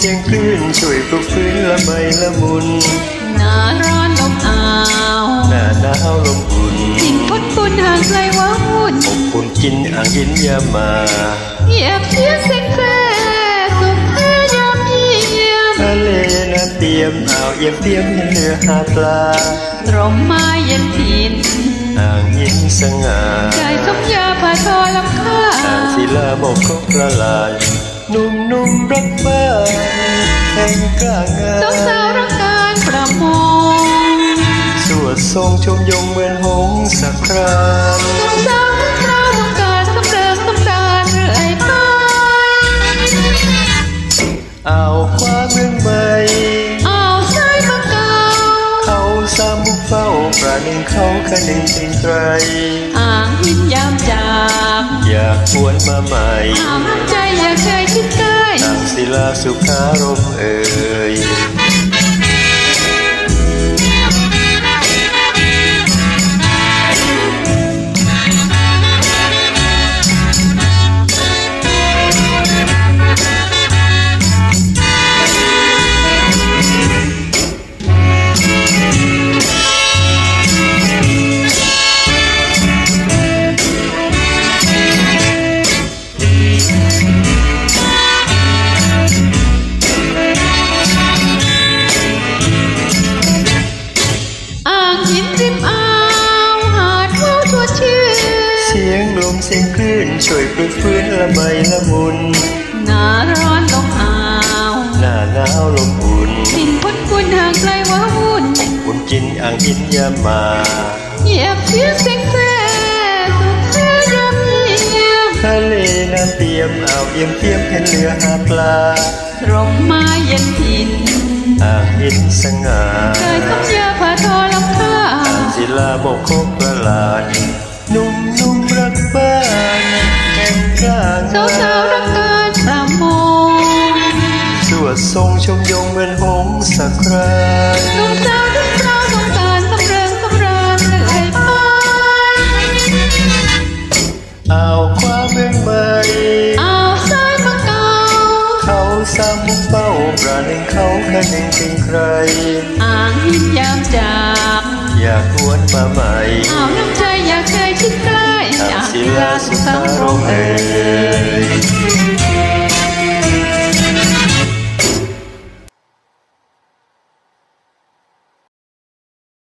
สียงคลื่นช่วยปลุกฟื้นละไมละมุน หน้าร้อนลมอ้าวหน้าหนาวลมอุ่นทิ้งพุดปุ่นห่างไกลว้าวุ่นอบอุ่นกินอ่างหินยามาเหยียบเสียงเซ็งแซ่สุขแท้ยามเยี่ยมทะเลน้ำเตรียมอ่าวเยี่ยมเตรียมเห็นเรือหาปลาตรมไม้เย็นทินอ่างหินสง่าใจสมยาผาทอลำค่าอ่างศิลาโมกคกละลาน หนุ่มนุ่มๆรักบ้านแห่งกล้างาสาวสาวรักการประมงสวดทรงชมยงเหมือนหงส์สักครามสาวสาวต้องการสำเริงสำราญเรื่อยไปอ่าวคว้าเมืองใหม่อ้าวสายบังเกาเขาสามมุกเฝ้าประหนึ่งเขาคะหนึ่งเป็นไกรอ่างหินยามจากอยากหวนมาใหม่อ้าวน้ำใจ สุขารมเอ่ย หินริมอ่าวหาดเขาชวนชื่นเสียงลมเสียงคลื่นช่วยปลุกฟื้นละไมละมุน หน้าร้อนลมอ้าวหน้าหนาวลมอุ่นทิ้งพุดปุ่นห่างไกลว้าวุ่นอุ่นกินอ่างหินยามาเหยียบเสียงเซ็งแซ่สุขแท้ยามเยี่ยมทะเลน้ำเตรียมอ่าวเยี่ยมเทียมเห็นเรือหาปลาตรงไม้เย็นทินอ่างหินสง่าใจสมยา ทรงชมยงเหมือนหงส์สักครามหนุ่มสาวทุกเราต้องการสำเริงสำราญเรื่อยไปอ่าวคว้าเมืองใหม่อ้าวสายบังเกาเขาสามมุกเป้าประหนึ่งเขาคะหนึ่งเป็นใคร อ่างหินยามจากอยากหวนมาใหม่อ้าวน้ำใจอยากเคยชิดใกล้อ่างอยากศิที่ลาลาสุสุขขารมมเอ่เอ่ยย